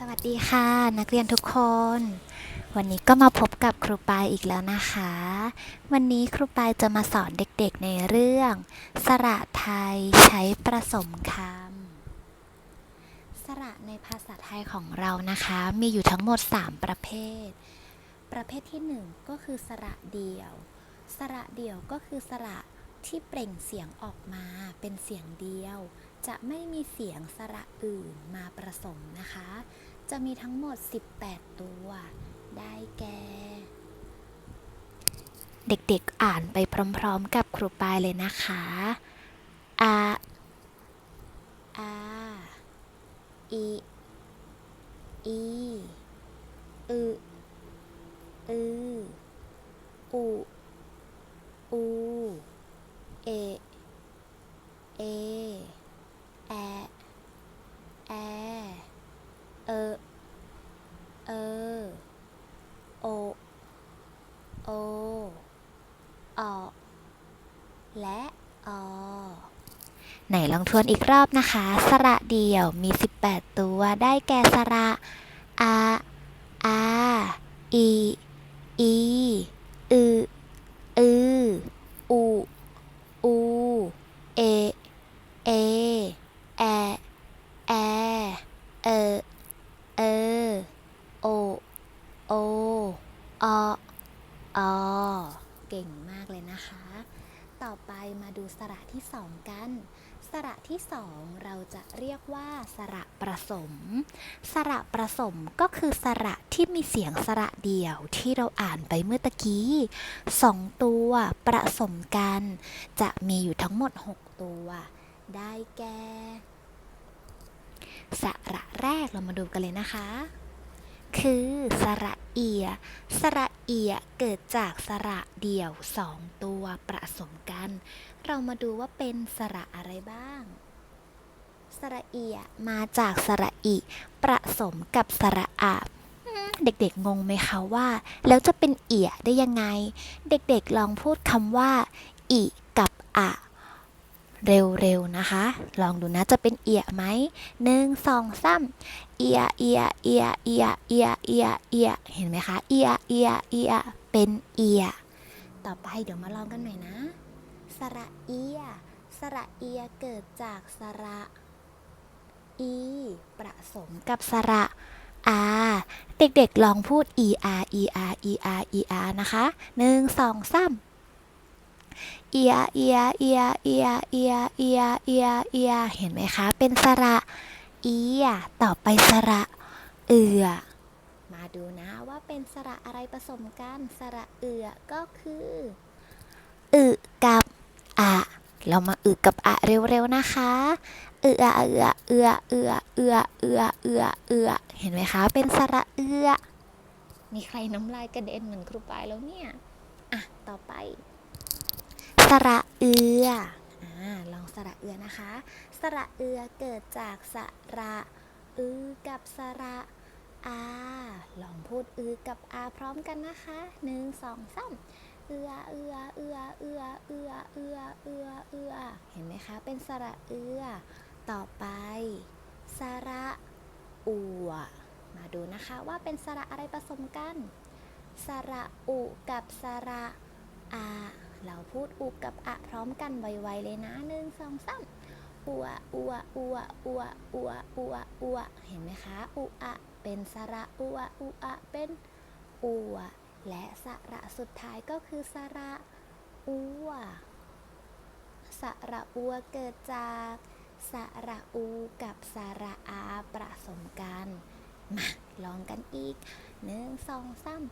สวัสดีค่ะ นักเรียนทุกคน วันนี้ก็มาพบกับครูปายอีกแล้วนะคะ วันนี้ครูปายจะมาสอนเด็กๆในเรื่อง สระไทยใช้ประสมคำสระในภาษาไทยของเรานะคะ มีอยู่ทั้งหมด 3 ประเภท ประเภทที่ 1 ก็คือสระเดี่ยว สระเดี่ยวก็คือสระที่เปล่งเสียงออกมาเป็นเสียงเดียวจะไม่มีเสียงสระอื่นมาผสมนะคะ จะมีทั้งหมด 18 ตัว ได้แก่ เด็กๆอ่านไปพร้อมๆ กับครูปายเลยนะคะอาอาอีอีอึอือุอูเอเอ แอ แอ เอ เอ โอ โอ ออและ อ ไหน ลองทวนอีกรอบนะคะ สระเดี่ยวมี 18 ตัว ได้แก่สระอาอาอีอีอือือูอูเอเอแอแอเอเอโอโอออเก่งมากเลยนะคะ ต่อไปมาดูสระที่สองกัน สระที่สองเราจะเรียกว่าสระประสม สระประสมก็คือสระที่มีเสียงสระเดี่ยวที่เราอ่านไปเมื่อตะกี้สองตัวประสมกัน จะมีอยู่ทั้งหมด 6 ตัว ได้แก่ สระแรกเรามาดูกันเลยนะคะ คือสระเอีย สระเอียเกิดจากสระเดี่ยวสองตัวประสมกัน เรามาดูว่าเป็นสระอะไรบ้าง สระเอียมาจากสระอิประสมกับสระอาอืมเด็กๆงงไหมคะว่า แล้วจะเป็นเอียได้ยังไง เด็กๆลองพูดคำว่าอิกับอะเร็วๆนะคะ ลองดูนะจะเป็นเอียไหมหนึ่งสองสามเอียเอียเอียเอียเอียเอียเอียเห็นไหมคะเอียเอียเอียเป็นเอียต่อไปเดี๋ยวมาลองกันใหม่นะ สระเอีย สระเอียเกิดจากสระอีประสมกับสระอาเด็กๆลองพูด e r e r e r e r นะคะหนึ่งสองสามเอียเอียเอียเอียเอียเอียเอียเอียเห็นไหมคะ เป็นสระเอียต่อไปสระเอือ มาดูนะว่าเป็นสระอะไรผสมกัน สระเอือก็คือ อึกับ อะเรามาอึกับอะเร็วๆนะคะเอือเอือเอือเอือเอือเอือเอือเอือเห็นไหมคะ เป็นสระเอือมีใครน้ำลายกระเด็นเหมือนครูปายแล้วเนี่ยอะต่อไป สระเอืออ่าลองสระเอือนะคะ สระเอือเกิดจากสระอือกับสระอาลองพูดอือกับอาพร้อมกันนะคะหนึ่งสองสาม เอือเอือเอือเอือเอือเอือเอือเอือเห็นไหมคะ เป็นสระเอือ ต่อไป สระอัว มาดูนะคะว่าเป็นสระอะไรผสมกัน สระอุกับสระอา เราพูดอุกับอะพร้อมกันไวๆเลยนะหนึ่งสองสามอัวอัวอัวอัวอัวอัวอัวเห็นไหมคะ อุอะ เป็นสระอัวอุอะ เป็นอัว และสระสุดท้ายก็คือสระอัวสระอัวเกิดจากสระอูกับสระอาประสมกัน มาลองกันอีกหนึ่งสองสาม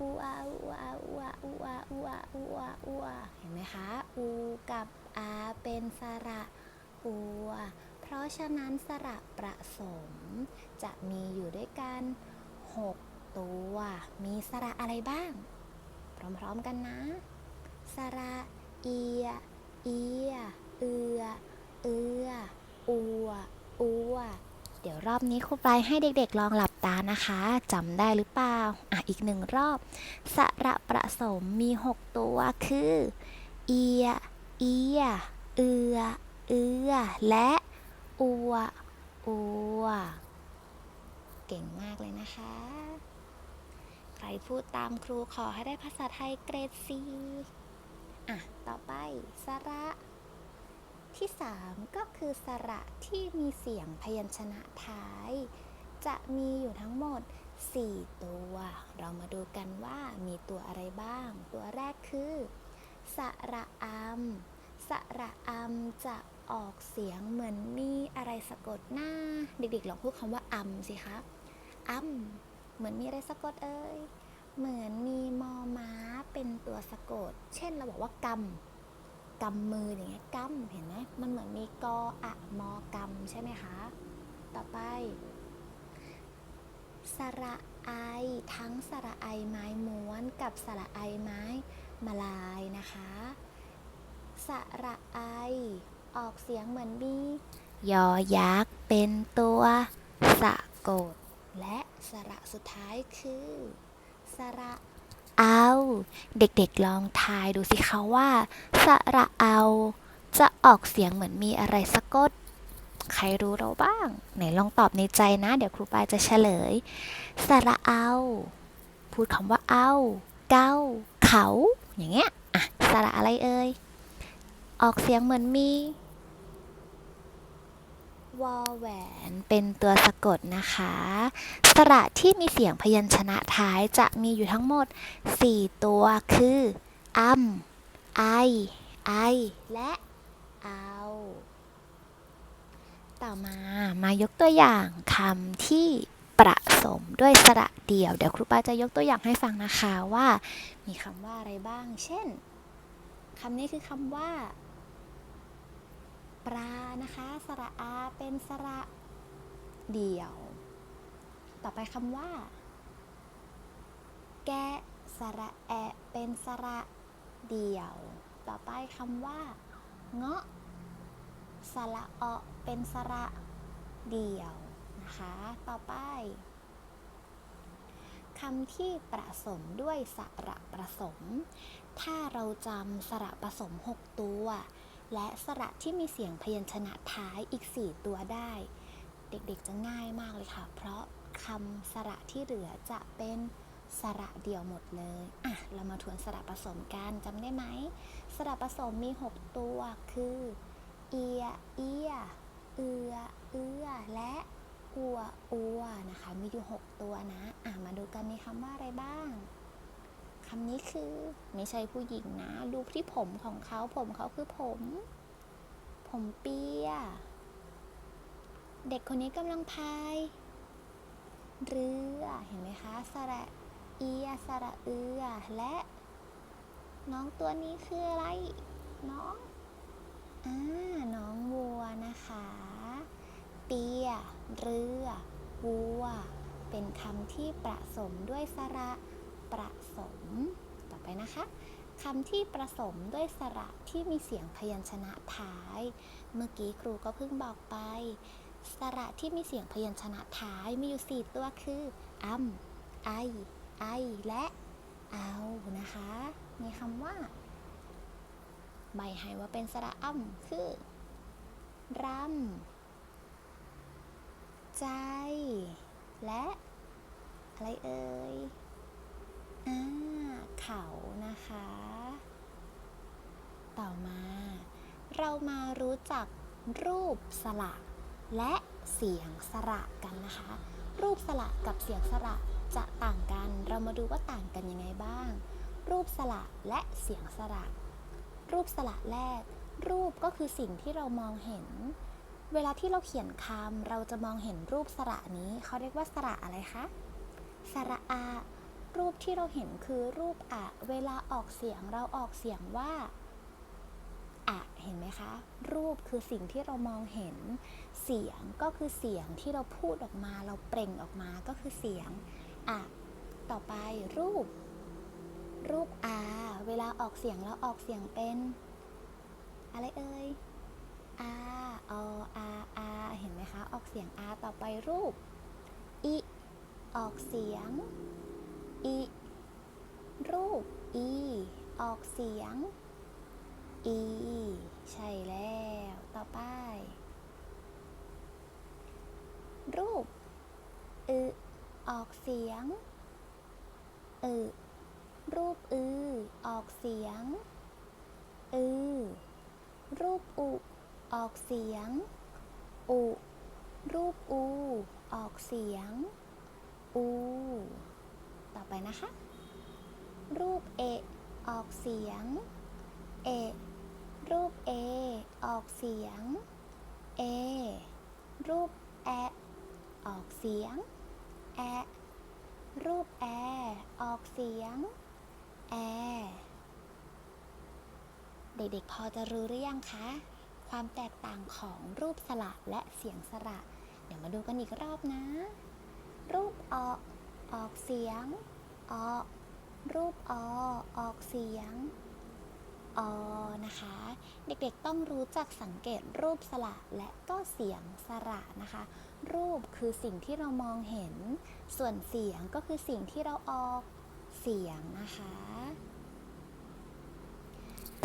อูอาอูอาอูอาอูอาอูอาอูอาอูอาเห็นไหมคะ อูกับอาเป็นสระอัว เพราะฉะนั้นสระประสมจะมีอยู่ด้วยกัน6 ตัวมีสระอะไรบ้าง พร้อมๆกันนะ สระ เอีย เอีย เอือ เอือ อัว อัว เดี๋ยวรอบนี้ครูปลายให้เด็กๆลองหลับตานะคะจำได้หรือเปล่า อะ อีกหนึ่งรอบ สระประสมมี 6 ตัวคือ เอีย เอีย เอือ เอือ และอัว อัว เก่งมากเลยนะคะ รพูดตามครูขอให้ได้ภาษาไทยเกรดซีอะ ต่อไปสระที่ 3 ก็คือสระที่มีเสียงพยัญชนะท้าย จะมีอยู่ทั้งหมด 4 ตัว เรามาดูกันว่ามีตัวอะไรบ้าง ตัวแรกคือ สระอัมสระอัมจะออกเสียงเหมือนมีอะไรสะกดหน้า เด็กๆลองพูดคำว่าอัมสิคะอัม เหมือนมีอะไรสะกดเอ่ยเหมือนมีมอม้าเป็นตัวสะกด เช่นเราบอกว่ากำกำมืออย่างเงี้ยกำเห็นไหมมันเหมือนมีกออะมอกำใช่ไหมคะ ต่อไป สระไอ ทั้งสระไอไม้ม้วนกับสระไอไม้มาลายนะคะ สระไอ ออกเสียงเหมือนมียอยักษ์เป็นตัวสะกด และสระสุดท้ายคือ สระ เอา เด็กๆลองทายดูสิคะว่า สระเอา จะออกเสียงเหมือนมีอะไรสะกด ใครรู้เราบ้าง ไหนลองตอบในใจนะ เดี๋ยวครูปายจะเฉลย สระเอา พูดคำว่าเอา เก้า เขา อย่างเงี้ย อะ สระอะไรเอ่ย ออกเสียงเหมือนมี วอแหวนเป็นตัวสะกดนะคะ สระที่มีเสียงพยัญชนะท้ายจะมีอยู่ทั้งหมด 4 ตัวคืออัมไอ ไอ และเอา ต่อมามายกตัวอย่างคำที่ประสมด้วยสระเดี่ยว เดี๋ยวครูปาจะยกตัวอย่างให้ฟังนะคะว่า มีคำว่าอะไรบ้าง เช่นคำนี้คือคำว่า ปลานะคะ สระอาเป็นสระเดี่ยว ต่อไปคำว่า แกะสระแอะเป็นสระเดี่ยว ต่อไปคำว่า เงาะ สระเอะเป็นสระเดี่ยวนะคะ ต่อไปคำที่ประสมด้วยสระประสม ถ้าเราจำสระผสม 6 ตัว และสระที่มีเสียงพยัญชนะท้ายอีก 4 ตัวได้ เด็กๆจะง่ายมากเลยค่ะ เพราะคำสระที่เหลือจะเป็นสระเดี่ยวหมดเลย อะ เรามาทวนสระผสมกันจำได้ไหม สระผสมมี 6 ตัวคือ เอีย เอีย เอือ เอือ และอัว อัว นะคะ มีอยู่ 6 ตัวนะ อะ มาดูกันมีคำว่าอะไรบ้าง คำนี้คือไม่ใช่ผู้หญิงนะ ดูที่ผมของเขาผมเขาคือผม ผมเปีย เด็กคนนี้กำลังพาย เรือเห็นไหมคะสระเอียสระเอือและ น้องตัวนี้คืออะไร น้องอ่าน้องวัวนะคะ เปีย เรือ วัว เป็นคำที่ประสมด้วยสระ ประสม ต่อไปนะคะคำที่ประสมด้วยสระที่มีเสียงพยัญชนะท้าย เมื่อกี้ครูก็เพิ่งบอกไป สระที่มีเสียงพยัญชนะท้ายมีอยู่ 4 ตัวคืออัมไอ ไอ และเอานะคะ มีคำว่า ใบให้ว่าเป็นสระอัมคือรำใจ และ อะไรเอ่ย อ่าเขานะคะ ต่อมา เรามารู้จักรูปสระและเสียงสระกันนะคะ รูปสระกับเสียงสระจะต่างกัน เรามาดูว่าต่างกันยังไงบ้าง รูปสระและเสียงสระ รูปสระแรก รูปก็คือสิ่งที่เรามองเห็น เวลาที่เราเขียนคำเราจะมองเห็นรูปสระนี้ เขาเรียกว่าสระอะไรคะ สระอา รูปที่เราเห็นคือรูปอะ เวลาออกเสียงเราออกเสียงว่าอะเห็นไหมคะ รูปคือสิ่งที่เรามองเห็น เสียงก็คือเสียงที่เราพูดออกมา เราเปล่งออกมาก็คือเสียงอะต่อไปรูป รูปอา เวลาออกเสียงเราออกเสียงเป็น อะไรเอ่ยอาออาอาเห็นไหมคะ ออกเสียงอาต่อไปรูป อิ ออกเสียง อีรูปอี ออกเสียง อี ใช่แล้ว ต่อไป รูปอึออกเสียงอึรูปอือ ออกเสียง อือ รูปอุ ออกเสียง อุ รูปอู ออกเสียง อู ต่อไปนะคะ รูปเอออกเสียงเอรูปเอออกเสียงเอรูปแอออกเสียงแอรูปแอออกเสียงแอเด็กๆพอจะรู้หรือยังคะ ความแตกต่างของรูปสระและเสียงสระ เดี๋ยวมาดูกันอีกรอบนะ รูปออ ออกเสียงอรูปอออกเสียงอนะคะ เด็กๆต้องรู้จักสังเกตรูปสระและก็เสียงสระนะคะ รูปคือสิ่งที่เรามองเห็น ส่วนเสียงก็คือสิ่งที่เราออกเสียงนะคะ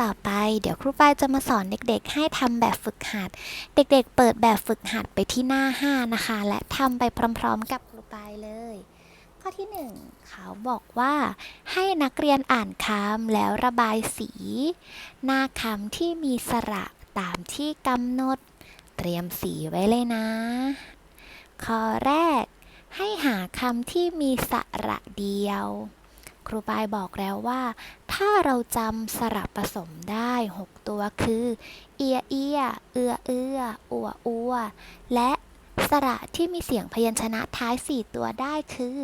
ต่อไปเดี๋ยวครูปายจะมาสอนเด็กๆ ให้ทำแบบฝึกหัด เด็กๆ เปิดแบบฝึกหัดไปที่หน้า 5 นะคะ และทำไปพร้อมๆ กับครูปายเลย ข้อที่ 1 เขาบอกว่าให้นักเรียนอ่านคำแล้วระบายสี หน้าคำที่มีสระตามที่กำหนด เตรียมสีไว้เลยนะ ข้อแรก ให้หาคำที่มีสระเดียว ครูปายบอกแล้วว่า ถ้าเราจำสระผสมได้ 6 ตัวคือ เอียเอียเอือเอืออัวอัวและ สระที่มีเสียงพยัญชนะท้าย4ตัวได้คือ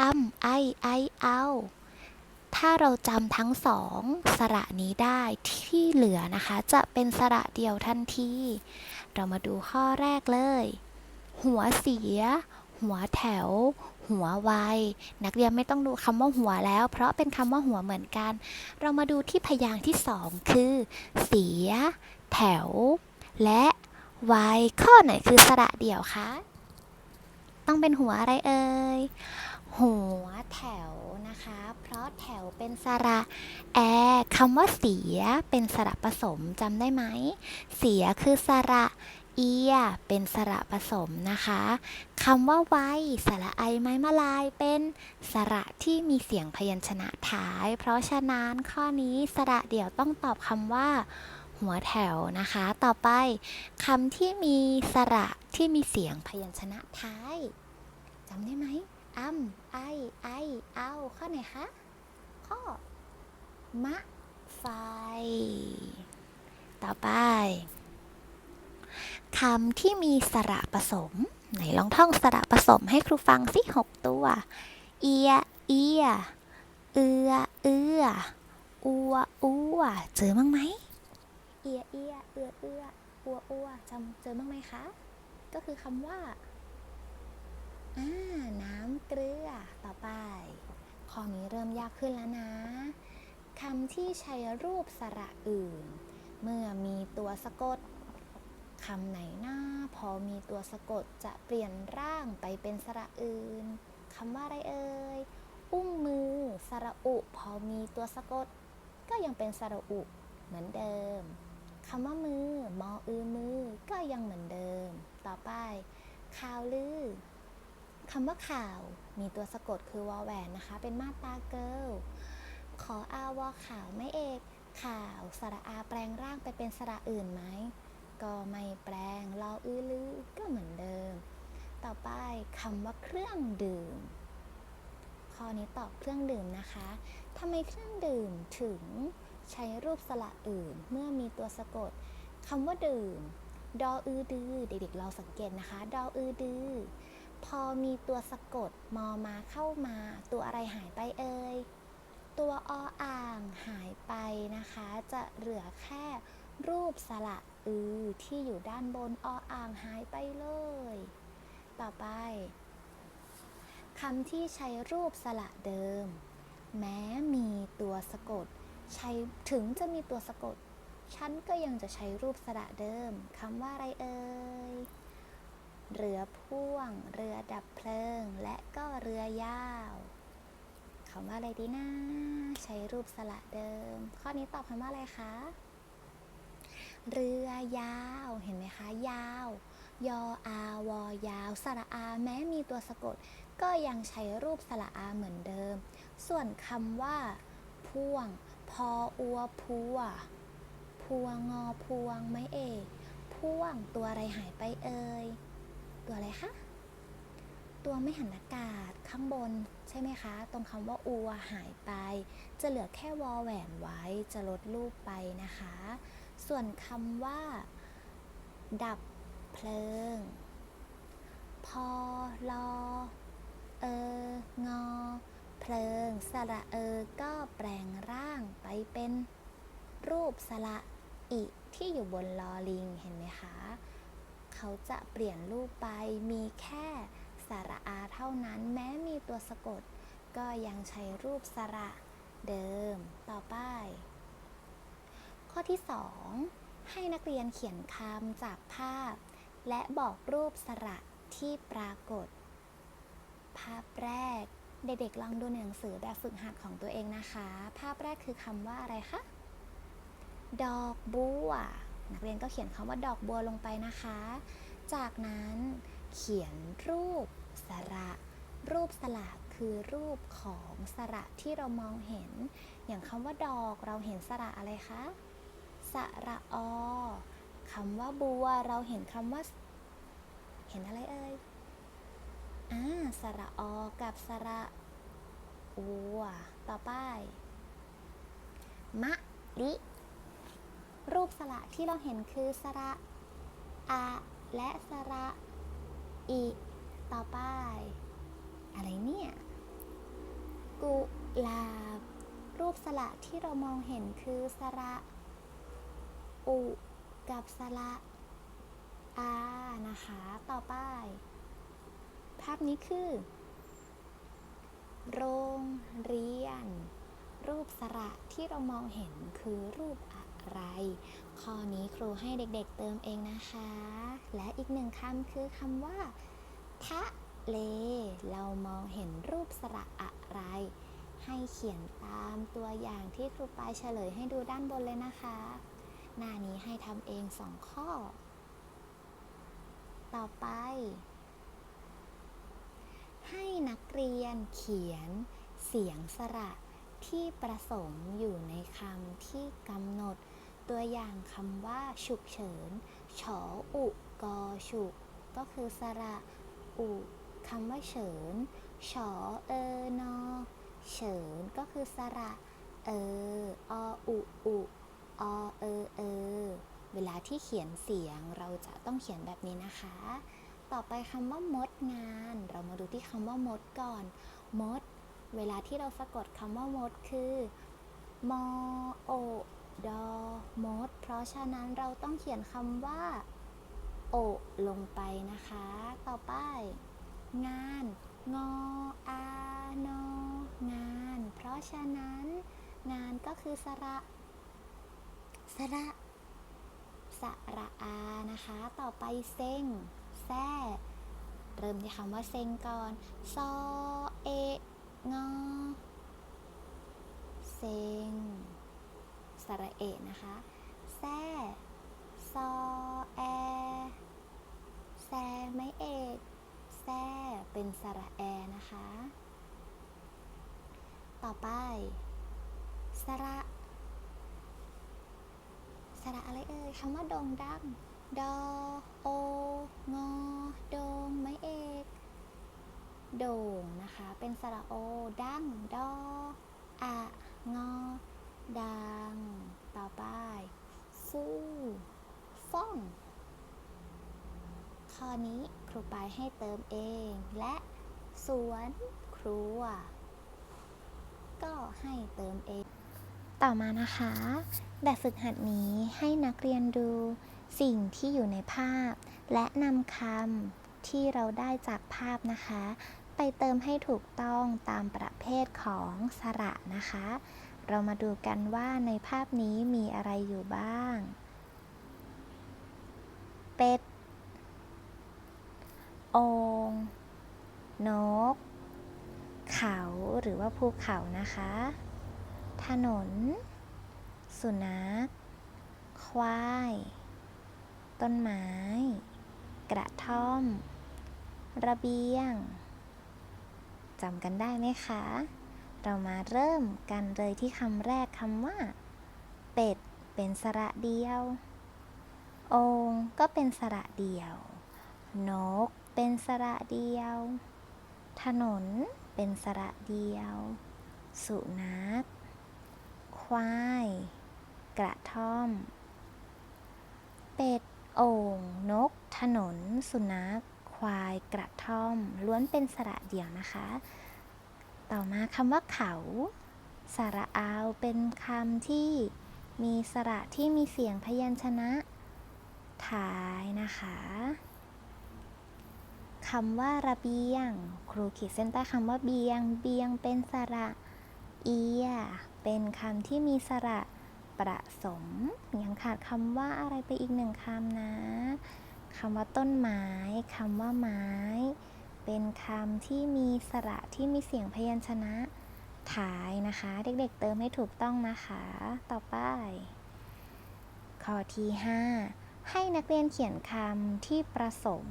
อ้ำไอไอเอาถ้าเราจำทั้งสองสระนี้ได้ที่เหลือนะคะ จะเป็นสระเดียวทันที เรามาดูข้อแรกเลย หัวเสีย หัวแถว หัวไวนักเรียนไม่ต้องดูคำว่าหัวแล้ว เพราะเป็นคำว่าหัวเหมือนกัน เรามาดูที่พยางค์ที่สองคือ เสีย แถว และ ไว้ ข้อไหนคือสระเดี่ยวคะ ต้องเป็นหัวอะไรเอ่ย หัวแถวนะคะ เพราะแถวเป็นสระแอคำว่าเสียเป็นสระผสมจำได้ไหม เสียคือสระเอียเป็นสระผสมนะคะคำว่าไวสระไอไม้มาลายเป็นสระที่มีเสียงพยัญชนะท้าย เพราะฉะนั้นข้อนี้สระเดี่ยวต้องตอบคำว่า หัวแถวนะคะ ต่อไปคำที่มีสระที่มีเสียงพยัญชนะท้ายจำได้ไหมอ้ำไอไอเอาข้อไหนคะ ข้อ มะ ไฟ ต่อไปคำที่มีสระผสม ไหนลองท่องสระผสมให้ครูฟังสิหกตัว เอีย เอีย เอือ เอืออัวอัวเจอบ้างไหม เอียเอือเอืออัวอัวจำเจอบ้างไหมคะ ก็คือคำว่าอ่าน้ำเกลือต่อไป ข้อนี้เริ่มยากขึ้นแล้วนะคำที่ใช้รูปสระอื่น เมื่อมีตัวสะกดคำไหนหน้า พอมีตัวสะกดจะเปลี่ยนร่างไปเป็นสระอื่นคำว่าอะไรเอ่ยอุ้งมือสระอุ พอมีตัวสะกด ก็ยังเป็นสระอุเหมือนเดิม คำว่ามือ มออือมือ ก็ยังเหมือนเดิม ต่อไป ข่าวลือคำว่าข่าวมีตัวสะกดคือวอแหวนนะคะ เป็นมาตราเกิลขออาวอข่าวไม่เอก ข่าวสระอาแปลงร่างไปเป็นสระอื่นไหม ก็ไม่แปลงรออื้อลือก็เหมือนเดิม ต่อไปคำว่าเครื่องดื่ม ข้อนี้ตอบเครื่องดื่มนะคะทำไมเครื่องดื่มถึง ใช้รูปสระอื่น เมื่อมีตัวสะกดคำว่าดื่ม ดออือดือเด็กๆเราสังเกตนะคะ ดออือดือพอมีตัวสะกดมอมาเข้ามา ตัวอะไรหายไปเอ่ยตัวออ่างหายไปนะคะ จะเหลือแค่รูปสระอือที่อยู่ด้านบนออ่างหายไปเลย ต่อไปคำที่ใช้รูปสระเดิม แม้มีตัวสะกด ใช้ถึงจะมีตัวสะกด ฉันก็ยังจะใช้รูปสระเดิมคำว่าอะไรเอ่ยเรือพ่วง เรือดับเพลิง และก็เรือยาวคำว่าอะไรดีนะใช้รูปสระเดิม ข้อนี้ตอบคำว่าอะไรคะเรือยาวเห็นไหมคะ ยาว ยออาวอยาว สระอา แม้มีตัวสะกด ก็ยังใช้รูปสระอาเหมือนเดิม ส่วนคำว่า พ่วง พออัวพัวพวงงอพวงไม่เอกพ่วงตัวอะไรหายไปเอ่ยตัวอะไรคะตัวไม่หันอากาศข้างบนใช่ไหมคะ ตรงคำว่าอัวหายไป จะเหลือแค่วอแหวนไว้จะลดรูปไปนะคะ ส่วนคำว่า ดับเพลิง พอลอ เอองอ เพลิงสระเออก็แปลงร่างไปเป็นรูปสระอิที่อยู่บนลอลิงเห็นไหมคะ เขาจะเปลี่ยนรูปไปมีแค่สระอาเท่านั้นแม้มีตัวสะกด ก็ยังใช้รูปสระเดิมต่อไป ข้อที่ 2 ให้นักเรียนเขียนคำจากภาพ และบอกรูปสระที่ปรากฏ ภาพแรก เด็กๆลองดูหนังสือแบบฝึกหัดของตัวเองนะคะ ภาพแรกคือคำว่าอะไรคะ ดอกบัว นักเรียนก็เขียนคำว่าดอกบัวลงไปนะคะ จากนั้นเขียนรูปสระ รูปสระคือรูปของสระที่เรามองเห็น อย่างคำว่าดอกเราเห็นสระอะไรคะ สระอคำว่าบัวเราเห็นคำว่า เห็นอะไรเอ่ย อ่าสระอกับสระอัวต่อไป มะลิ รูปสระที่เราเห็นคือสระอะและสระอิต่อไป อะไรเนี่ย กุลาบ รูปสระที่เรามองเห็นคือสระอุกับสระอานะคะ ต่อไปาพนี้คือ โรงเรียน รูปสระที่เรามองเห็นคือรูปอะไร ข้อนี้ครูให้เด็กๆเติมเองนะคะ และอีกหนึ่งคำคือคำว่า ทะเล เรามองเห็นรูปสระอะไร ให้เขียนตามตัวอย่างที่ครูปายเฉลยให้ดูด้านบนเลยนะคะ หน้านี้ให้ทำเองสองข้อ ต่อไป ให้นักเรียนเขียนเสียงสระที่ประสมอยู่ในคำที่กำหนด ตัวอย่างคำว่าฉุกเฉินฉออุกอฉุก ก็คือสระอุคำว่าเฉินฉอเออนอเฉินก็คือสระเออออุอุอเออเออเวลาที่เขียนเสียงเราจะต้องเขียนแบบนี้นะคะ ต่อไปคำว่ามดงาน เรามาดูที่คำว่ามดก่อน มด เวลาที่เราสะกดคำว่ามดคือมอโอดอมด เพราะฉะนั้นเราต้องเขียนคำว่า โอ ลงไปนะคะ ต่อไป งาน งออานองาน เพราะฉะนั้น งานก็คือสระ สระ สระอานะคะ ต่อไปเซ็ง แซ่เริ่มที่คำว่าเซ็งก่อน ซอ เองอ เซ็ง สระเอะนะคะ แซ่ ซอ แอ แซไม่เอกแซ่เป็นสระแอนะคะ ต่อไป สระ สระอะไรเอ่ยคำว่าโด่งดัง ดอโองอโดงไม่เอกโด่งนะคะ เป็นสระโอ ดังดออะงอ ดัง ต่อไป ฟูฟ่องข้อนี้ครูปายให้เติมเอง และสวนครัว ก็ให้เติมเอง ต่อมานะคะ แบบฝึกหัดนี้ให้นักเรียนดู สิ่งที่อยู่ในภาพ และนำคำที่เราได้จากภาพนะคะ ไปเติมให้ถูกต้องตามประเภทของสระนะคะ เรามาดูกันว่าในภาพนี้มีอะไรอยู่บ้าง เป็ด โองนก เขาหรือว่าภูเขานะคะ ถนน สุนัข ควาย ต้นไม้ กระท่อม ระเบียงจำกันได้ไหมคะ เรามาเริ่มกันเลยที่คำแรกคำว่า เป็ด เป็นสระเดียว องก็เป็นสระเดียว นก เป็นสระเดียว ถนน เป็นสระเดียว สุนัข ควาย กระท่อม เป็ด โอ่งนก ถนน สุนัข ควาย กระท่อม ล้วนเป็นสระเดี่ยวนะคะ ต่อมาคำว่าเขา สระอาวเป็นคำที่มีสระที่มีเสียงพยัญชนะท้ายนะคะคำว่าระเบียง ครูขีดเส้นใต้คำว่าเบียง เบียงเป็นสระเอีย เป็นคำที่มีสระ ประสม ยังขาดคำว่าอะไรไปอีกหนึ่งคำนะคำว่าต้นไม้คำว่าไม้ เป็นคำที่มีสระที่มีเสียงพยัญชนะท้ายนะคะ เด็กๆเติมให้ถูกต้องนะคะ ต่อไป ข้อที่ 5 ให้นักเรียนเขียนคำที่ประสม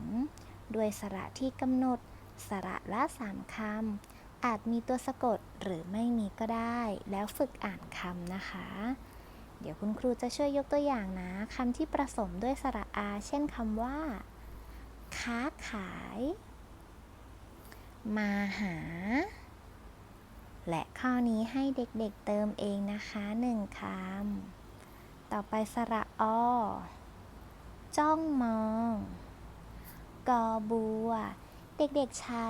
ด้วยสระที่กำหนด สระละสามคำอาจมีตัวสะกดหรือไม่มีก็ได้ แล้วฝึกอ่านคำนะคะ เดี๋ยวคุณครูจะช่วยยกตัวอย่างนะคำที่ประสมด้วยสระอา เช่นคำว่า ค้าขาย มาหา และข้อนี้ให้เด็กๆเติมเองนะคะหนึ่งคำ ต่อไปสระอจ้องมอง กอบัว เด็กๆใช้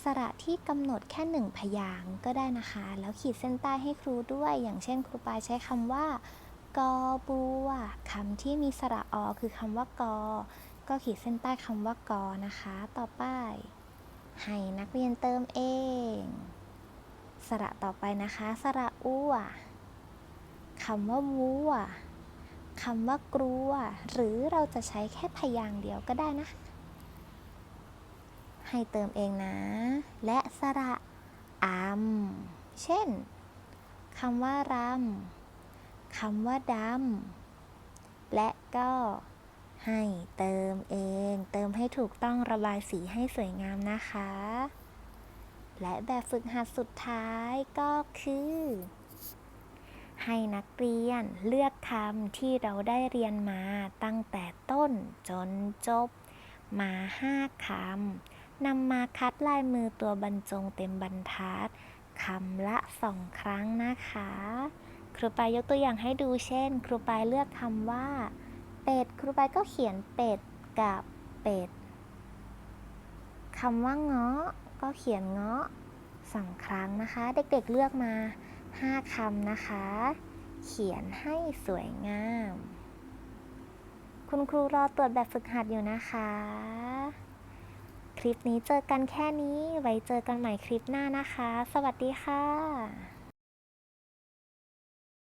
สระที่กำหนดแค่หนึ่งพยางก็ได้นะคะ แล้วขีดเส้นใต้ให้ครูด้วย อย่างเช่น ครูปายใช้คำว่ากอบัวคำที่มีสระอคือคำว่ากอ ก็ขีดเส้นใต้คำว่ากอนะคะ ต่อไป ให้นักเรียนเติมเอง สระต่อไปนะคะ สระอ้วคำว่าวัวคำว่ากลัว หรือเราจะใช้แค่พยางเดียวก็ได้นะ ให้เติมเองนะ และสระอำเช่นคำว่ารำคำว่าดำและก็ให้เติมเอง เติมให้ถูกต้องระบายสีให้สวยงามนะคะ และแบบฝึกหัดสุดท้ายก็คือ ให้นักเรียนเลือกคำที่เราได้เรียนมาตั้งแต่ต้นจนจบมาห้าคำ นำมาคัดลายมือตัวบรรจงเต็มบรรทัดคำละสองครั้งนะคะ ครูปายยกตัวอย่างให้ดูเช่น ครูปายเลือกคำว่า เป็ด ครูปายก็เขียนเป็ดกับเป็ดคำว่าเงาะก็เขียนเงาะสองครั้งนะคะ เด็กๆเลือกมาห้าคำนะคะ เขียนให้สวยงาม คุณครูรอตรวจแบบฝึกหัดอยู่นะคะ คลิปนี้เจอกันแค่นี้ ไว้เจอกันใหม่คลิปหน้านะคะ สวัสดีค่ะ